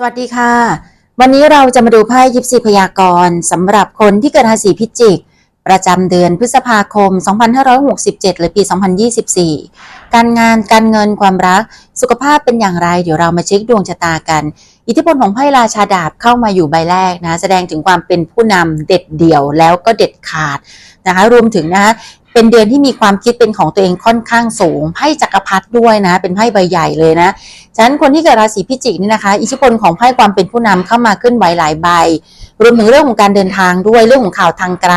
สวัสดีค่ะ วันนี้เราจะมาดูไพ่ยิปซีพยากรณ์สำหรับคนที่เกิดราศีพิจิก ประจำเดือนพฤษภาคม 2567 หรือปี 2024 การงานการเงินความรัก สุขภาพเป็นอย่างไร เดี๋ยวเรามาเช็คดวงชะตากัน อิทธิพลของไพ่ราชาดาบเข้ามาอยู่ใบแรกนะ แสดงถึงความเป็นผู้นำเด็ดเดี่ยวแล้วก็เด็ดขาดนะคะรวมถึงนะคะ เป็นเดือนที่มีความคิดเป็นของตัวเองค่อนข้างสูง ไพ่จักรพรรดิด้วยนะ เป็นไพ่ใบใหญ่เลยนะ ฉะนั้นคนที่เกิดราศีพิจิกนี่นะคะ อิทธิพลของไพ่ความเป็นผู้นำเข้ามาขึ้นไหวหลายใบ รวมถึงเรื่องของการเดินทางด้วย เรื่องของข่าวทางไกล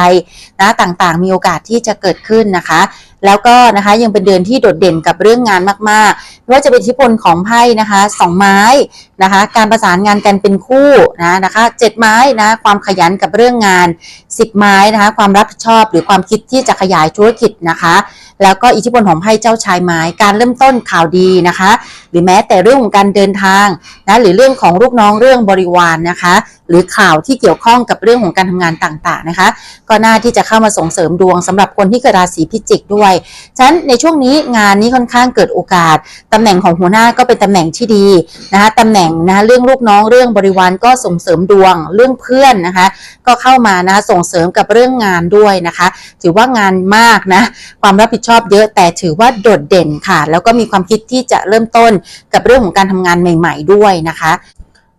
นะ ต่างๆ มีโอกาสที่จะเกิดขึ้นนะคะ แล้วก็นะคะยังเป็นเดือนที่โดดเด่นกับเรื่องงานมากๆไม่ว่าจะเป็นอิทธิพลของไพ่นะคะสองไม้นะคะ การประสานงานกันเป็นคู่นะนะคะเจ็ดไม้นะความขยันกับเรื่องงานสิบไม้นะคะ ความรับผิดชอบหรือความคิดที่จะขยายธุรกิจนะคะ แล้วก็อิทธิพลของไพ่เจ้าชายไม้การเริ่มต้นข่าวดีนะคะ หรือแม้แต่เรื่องของการเดินทางนะหรือเรื่องของลูกน้องเรื่องบริวารนนะคะ หรือข่าวที่เกี่ยวข้องกับเรื่องของการทำงานต่างๆนะคะ ก็น่าที่จะเข้ามาส่งเสริมดวงสำหรับคนที่เกิดราศีพิจิกด้วยฉะนั้นในช่วงนี้งานนี้ค่อนข้างเกิดโอกาสตำแหน่งของหัวหน้าก็เป็นตำแหน่งที่ดีนะคะตำแหน่งนะคะเรื่องลูกน้องเรื่องบริวารก็ส่งเสริมดวงเรื่องเพื่อนนะคะ ก็เข้ามานะส่งเสริมกับเรื่องงานด้วยนะคะ ถือว่างานมากนะความรับผิดชอบอบเยอะแต่ถือว่าโดดเด่นค่ะ แล้วก็มีความคิดที่จะเริ่มต้นกับเรื่องของการทำงานใหม่ ๆ ด้วยนะคะ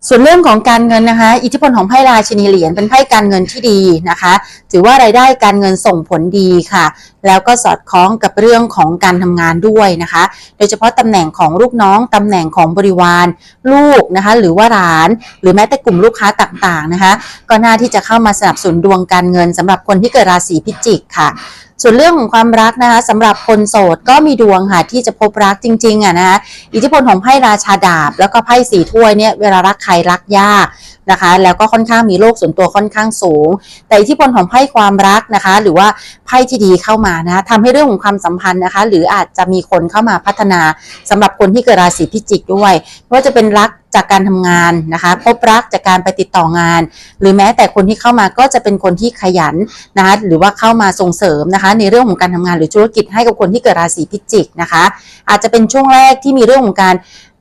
ส่วนเรื่องของการเงินนะคะ อิทธิพลของไพ่ราชินีเหรียญเป็นไพ่การเงินที่ดีนะคะ ถือว่ารายได้การเงินส่งผลดีค่ะ แล้วก็สอดคล้องกับเรื่องของการทำงานด้วยนะคะ โดยเฉพาะตำแหน่งของลูกน้องตำแหน่งของบริวารลูกนะคะ หรือว่าหลาน หรือแม้แต่กลุ่มลูกค้าต่างๆนะคะ ก็น่าที่จะเข้ามาสนับสนุนดวงการเงินสำหรับคนที่เกิดราศีพิจิกค่ะส่วนเรื่องของความรักนะคะสำหรับคนโสดก็มีดวงค่ะที่จะพบรักจริงๆอะนะคะอิทธิพลของไพ่ราชาดาบ แล้วก็ไพ่สีถ้วยเนี่ยเวลารักใครรักยากนะคะ แล้วก็ค่อนข้างมีโลกส่วนตัวค่อนข้างสูง แต่อิทธิพลของไพ่ความรักนะคะ หรือว่าไพ่ที่ดีเข้ามานะคะทำให้เรื่องของความสัมพันธ์นะคะ หรืออาจจะมีคนเข้ามาพัฒนาสำหรับคนที่เกิดราศีพิจิกด้วยไม่ว่าจะเป็นรักจากการทำงานนะคะ พบรักจากการไปติดต่องาน หรือแม้แต่คนที่เข้ามาก็จะเป็นคนที่ขยันนะคะหรือว่าเข้ามาส่งเสริมนะคะ ในเรื่องของการทำงานหรือธุรกิจให้กับคนที่เกิดราศีพิจิกนะคะ อาจจะเป็นช่วงแรกที่มีเรื่องของการ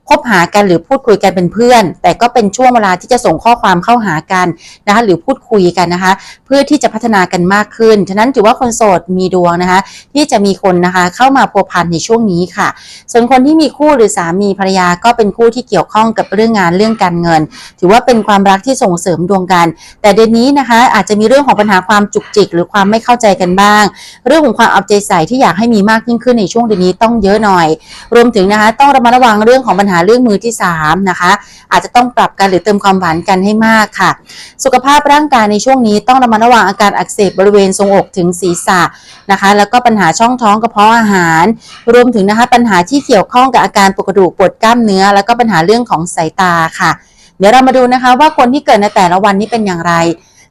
คบหากันหรือพูดคุยกันเป็นเพื่อน แต่ก็เป็นช่วงเวลาที่จะส่งข้อความเข้าหากันนะคะหรือพูดคุยกันนะคะ เพื่อที่จะพัฒนากันมากขึ้น ฉะนั้นถือว่าคนโสดมีดวงนะคะ ที่จะมีคนนะคะเข้ามาพัวพันในช่วงนี้ค่ะ ส่วนคนที่มีคู่หรือสามีภรรยาก็เป็นคู่ที่เกี่ยวข้องกับเรื่องงานเรื่องการเงิน ถือว่าเป็นความรักที่ส่งเสริมดวงกัน แต่เดือนนี้นะคะอาจจะมีเรื่องของปัญหาความจุกจิก หรือความไม่เข้าใจกันบ้าง เรื่องของความเอาใจใส่ที่อยากให้มีมากยิ่งขึ้นในช่วงเดือนนี้ต้องเยอะหน่อย รวมถึงนะคะต้องระมัดระวังเรื่องของปัญหาเรื่องมือที่สามนะคะอาจจะต้องปรับกันหรือเติมความหวานกันให้มากค่ะ สุขภาพร่างกายในช่วงนี้ต้องระมัดระวังอาการอักเสบบริเวณทรงอกถึงศีรษะนะคะ แล้วก็ปัญหาช่องท้องกระเพาะอาหาร รวมถึงนะคะปัญหาที่เกี่ยวข้องกับอาการปวดกระดูกปวดกล้ามเนื้อ แล้วก็ปัญหาเรื่องของสายตาค่ะ เดี๋ยวเรามาดูนะคะว่าคนที่เกิดในแต่ละวันนี้เป็นอย่างไร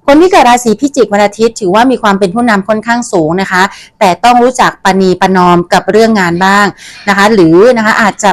คนที่เกิดราศีพิจิกวันอาทิตย์ถือว่ามีความเป็นผู้นำค่อนข้างสูงนะคะ แต่ต้องรู้จักปณีประนอมกับเรื่องงานบ้างนะคะ หรือนะคะอาจจะ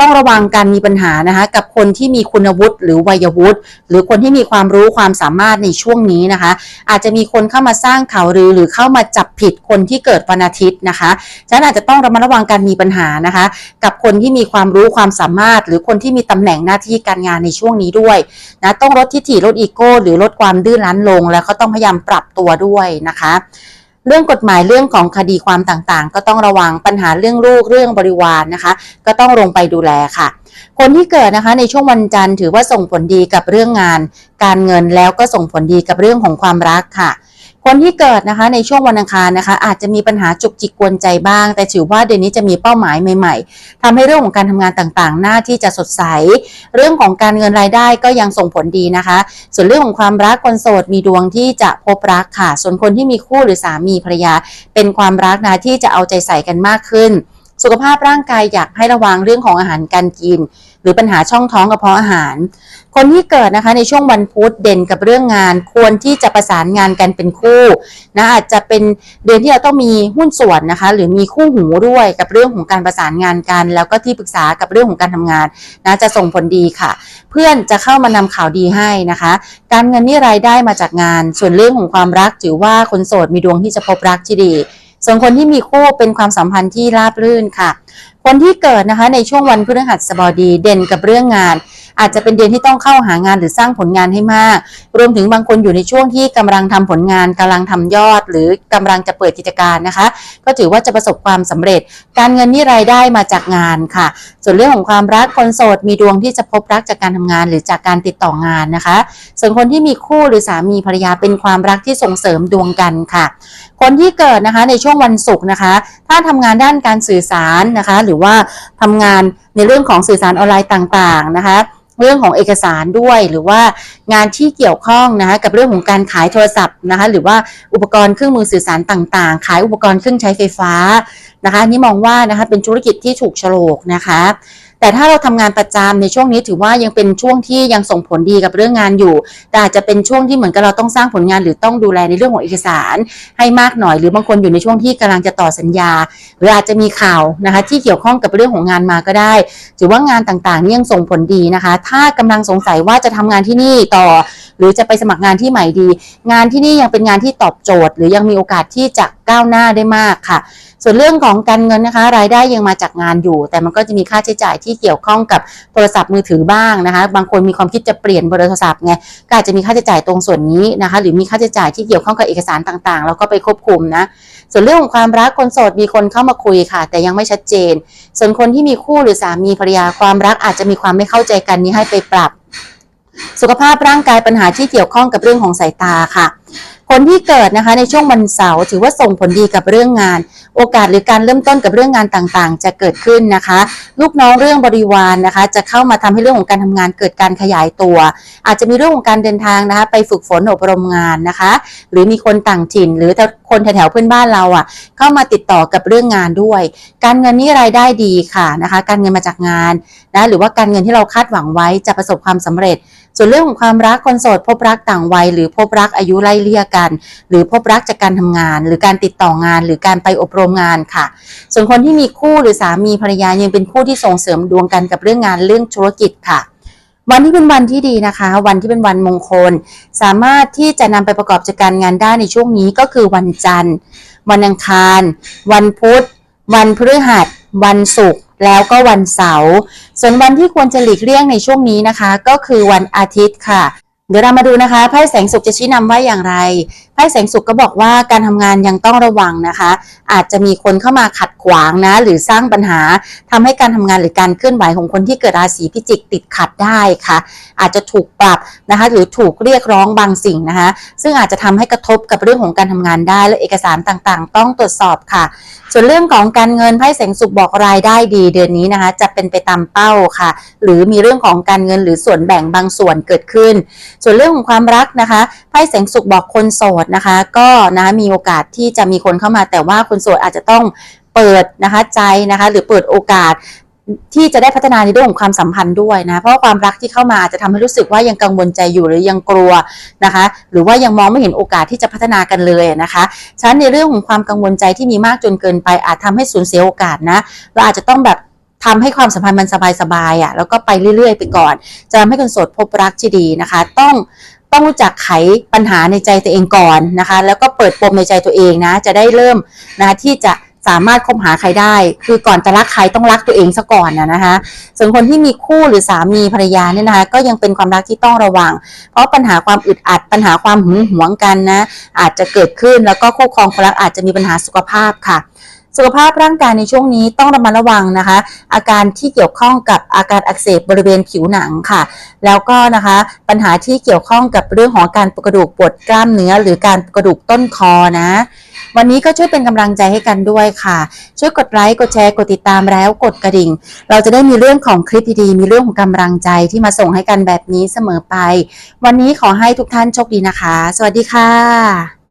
ต้องระวังการมีปัญหานะคะ กับคนที่มีคุณวุฒิหรือวัยวุฒิหรือคนที่มีความรู้ความสามารถในช่วงนี้นะคะ อาจจะมีคนเข้ามาสร้างข่าวลือหรือเข้ามาจับผิดคนที่เกิดวันอาทิตย์นะคะฉะนั้นอาจจะต้องระมัดระวังการมีปัญหานะคะ กับคนที่มีความรู้ความสามารถ หรือคนที่มีตำแหน่งหน้าที่การงานในช่วงนี้ด้วยนะต้องลดทิฐิลดอีโก้หรือลดความดื้อรั้นลง แล้วก็ต้องพยายามปรับตัวด้วยนะคะ เรื่องกฎหมายเรื่องของคดีความต่างๆ ก็ต้องระวังปัญหาเรื่องลูกเรื่องบริวารนนะคะ ก็ต้องลงไปดูแลค่ะ คนที่เกิดนะคะในช่วงวันจันทร์ถือว่าส่งผลดีกับเรื่องงาน การเงินแล้วก็ส่งผลดีกับเรื่องของความรักค่ะ คนที่เกิดนะคะในช่วงวันอังคารนะคะ อาจจะมีปัญหาจุกจิกกวนใจบ้าง แต่ถือว่าเดือนนี้จะมีเป้าหมายใหม่ๆทำให้เรื่องของการทำงานต่างๆ หน้าที่จะสดใส เรื่องของการเงินรายได้ก็ยังส่งผลดีนะคะ ส่วนเรื่องของความรักคนโสดมีดวงที่จะพบรักค่ะ ส่วนคนที่มีคู่หรือสามีภรรยา เป็นความรักนะที่จะเอาใจใส่กันมากขึ้น สุขภาพร่างกายอยากให้ระวังเรื่องของอาหารการกิน หรือปัญหาช่องท้องกระเพาะอาหาร คนที่เกิดนะคะในช่วงวันพุธเด่นกับเรื่องงาน ควรที่จะประสานงานกันเป็นคู่นะอาจจะเป็นเดือนที่เราต้องมีหุ้นส่วนนะคะ หรือมีคู่หูด้วยกับเรื่องของการประสานงานกัน แล้วก็ที่ปรึกษากับเรื่องของการทำงานนะจะส่งผลดีค่ะ เพื่อนจะเข้ามานำข่าวดีให้นะคะ การเงินนี่รายได้มาจากงาน ส่วนเรื่องของความรักถือว่าคนโสดมีดวงที่จะพบรักที่ดี ส่วนคนที่มีคู่เป็นความสัมพันธ์ที่ราบรื่นค่ะ คนที่เกิดนะคะในช่วงวันพฤหัสบดีเด่นกับเรื่องงาน อาจจะเป็นเดือนที่ต้องเข้าหางานหรือสร้างผลงานให้มาก รวมถึงบางคนอยู่ในช่วงที่กำลังทำผลงานกำลังทำยอด หรือกำลังจะเปิดกิจการนะคะ ก็ถือว่าจะประสบความสำเร็จ การเงินนี่รายได้มาจากงานค่ะ ส่วนเรื่องของความรักคนโสดมีดวงที่จะพบรักจากการทำงาน หรือจากการติดต่องานนะคะ ส่วนคนที่มีคู่หรือสามีภรรยาเป็นความรักที่ส่งเสริมดวงกันค่ะ คนที่เกิดนะคะในช่วงวันศุกร์นะคะ ถ้าทำงานด้านการสื่อสารนะคะ หรือว่าทำงาน ในเรื่องของสื่อสารออนไลน์ต่างๆนะคะเรื่องของเอกสารด้วยหรือว่างานที่เกี่ยวข้องนะคะกับเรื่องของการขายโทรศัพท์นะคะหรือว่าอุปกรณ์เครื่องมือสื่อสารต่างๆ ขายอุปกรณ์เครื่องใช้ไฟฟ้า นะคะนี่มองว่านะคะเป็นธุรกิจที่ถูกโฉลกนะคะ แต่ถ้าเราทำงานประจำในช่วงนี้ถือว่ายังเป็นช่วงที่ยังส่งผลดีกับเรื่องงานอยู่ แต่อาจจะเป็นช่วงที่เหมือนกับเราต้องสร้างผลงานหรือต้องดูแลในเรื่องของเอกสาร ให้มากหน่อย หรือบางคนอยู่ในช่วงที่กำลังจะต่อสัญญา หรืออาจจะมีข่าวนะคะที่เกี่ยวข้องกับเรื่องของงานมาก็ได้ ถือว่างานต่างๆนี่ยังส่งผลดีนะคะ ถ้ากำลังสงสัยว่าจะทำงานที่นี่ต่อ หรือจะไปสมัครงานที่ใหม่ดี งานที่นี่ยังเป็นงานที่ตอบโจทย์ หรือยังมีโอกาสที่จะก้าวหน้าได้มากค่ะ ส่วนเรื่องของการเงินนะคะ รายได้ยังมาจากงานอยู่ แต่มันก็จะมีค่าใช้จ่ายที่เกี่ยวข้องกับโทรศัพท์มือถือบ้างนะคะ บางคนมีความคิดจะเปลี่ยนเบอร์โทรศัพท์ไงก็อาจจะมีค่าใช้จ่ายตรงส่วนนี้นะคะ หรือมีค่าใช้จ่ายที่เกี่ยวข้องกับเอกสารต่างๆเราก็ไปควบคุมนะส่วนเรื่องของความรักคนโสดมีคนเข้ามาคุยค่ะ แต่ยังไม่ชัดเจน ส่วนคนที่มีคู่หรือสามีภรรยาความรักอาจจะมีความไม่เข้าใจกันนี้ให้ไปปรับ สุขภาพร่างกายปัญหาที่เกี่ยวข้องกับเรื่องของสายตาค่ะ คนที่เกิดนะคะในช่วงวันเสาร์ถือว่าส่งผลดีกับเรื่องงาน โอกาสหรือการเริ่มต้นกับเรื่องงานต่างๆ จะเกิดขึ้นนะคะ ลูกน้องเรื่องบริวารนะคะ จะเข้ามาทำให้เรื่องของการทำงานเกิดการขยายตัว อาจจะมีเรื่องของการเดินทางนะคะไปฝึกฝนอบรมงานนะคะ หรือมีคนต่างถิ่น หรือคนแถวๆเพื่อนบ้านเราอะ เข้ามาติดต่อกับเรื่องงานด้วย การเงินนี่รายได้ดีค่ะนะคะ การเงินมาจากงานนะหรือว่าการเงินที่เราคาดหวังไว้จะประสบความสำเร็จ ส่วนเรื่องของความรักคนโสดพบรักต่างวัย หรือพบรักอายุไล่เลี่ยกัน หรือพบรักจากการทำงาน หรือการติดต่องาน หรือการไปอบรมงานค่ะ ส่วนคนที่มีคู่หรือสามีภรรยายังเป็นคู่ที่ส่งเสริมดวงกันกับเรื่องงานเรื่องธุรกิจค่ะวันที่เป็นวันที่ดีนะคะ วันที่เป็นวันมงคล สามารถที่จะนำไปประกอบกิจการงานได้ในช่วงนี้ก็คือวันจันทร์ วันอังคาร วันพุธ วันพฤหัส วันศุกร์แล้วก็วันเสาร์ส่วนวันที่ควรจะหลีกเลี่ยงในช่วงนี้นะคะ ก็คือวันอาทิตย์ค่ะ เดี๋ยวเรามาดูนะคะไพ่แสงสุขจะชี้นำว่าอย่างไร พ่แสงสุขก็บอกว่าการทำงานยังต้องระวังนะคะ อาจจะมีคนเข้ามาขัดขวางนะ หรือสร้างปัญหาทำให้การทำงานหรือการเคลื่อนไหวของคนที่เกิดราศีพิจิกติดขัดได้ค่ะ อาจจะถูกปรับนะคะหรือถูกเรียกร้องบางสิ่งนะคะ ซึ่งอาจจะทำให้กระทบกับเรื่องของการทำงานได้ และเอกสารต่างๆ ต้องตรวจสอบค่ะ ส่วนเรื่องของการเงินไพ่แสงสุขบอกรายได้ดีเดือนนี้นะคะ จะเป็นไปตามเป้าค่ะ หรือมีเรื่องของการเงินหรือส่วนแบ่งบางส่วนเกิดขึ้น ส่วนเรื่องของความรักนะคะไพ่แสงสุขบอกคนโสดนะคะ ก็นะมีโอกาสที่จะมีคนเข้ามา แต่ว่าคนโสดอาจจะต้องเปิดนะคะใจนะคะ หรือเปิดโอกาสที่จะได้พัฒนาในเรื่องของความสัมพันธ์ด้วยนะ เพราะความรักที่เข้ามาอาจจะทำให้รู้สึกว่ายังกังวลใจอยู่หรือยังกลัวนะคะ หรือว่ายังมองไม่เห็นโอกาสที่จะพัฒนากันเลยนะคะฉะนั้นในเรื่องของความกังวลใจที่มีมากจนเกินไป อาจทำให้สูญเสียโอกาสนะ เราอาจจะต้องแบบทำให้ความสัมพันธ์มันสบายๆอะแล้วก็ไปเรื่อยๆ ไปก่อน จะทำให้คนโสดพบรักที่ดีนะคะ ต้อง ต้องรู้จักไขปัญหาในใจตัวเองก่อนนะคะ แล้วก็เปิดปมในใจตัวเองนะ จะได้เริ่มนะะที่จะสามารถคบหาใครได้ คือก่อนจะรักใครต้องรักตัวเองซะก่อนนะนะคะ ส่วนคนที่มีคู่หรือสามีภรรยาเนี่ยนะคะ ก็ยังเป็นความรักที่ต้องระวัง เพราะปัญหาความอึดอัด ปัญหาความหึงหวงกันนะ อาจจะเกิดขึ้นแล้วก็คู่ครองคนรักอาจจะมีปัญหาสุขภาพค่ะ สุขภาพร่างกายในช่วงนี้ต้องระมัดระวังนะคะ อาการที่เกี่ยวข้องกับอาการอักเสบบริเวณผิวหนังค่ะ แล้วก็นะคะปัญหาที่เกี่ยวข้องกับเรื่องของการปกระดูกปวดกล้ามเนื้อ หรือการกระดูกต้นคอนะ วันนี้ก็ช่วยเป็นกำลังใจให้กันด้วยค่ะ ช่วยกดไลค์กดแชร์กดติดตามแล้วกดกระดิ่ง เราจะได้มีเรื่องของคลิปดีๆมีเรื่องของกำลังใจที่มาส่งให้กันแบบนี้เสมอไป วันนี้ขอให้ทุกท่านโชคดีนะคะ สวัสดีค่ะ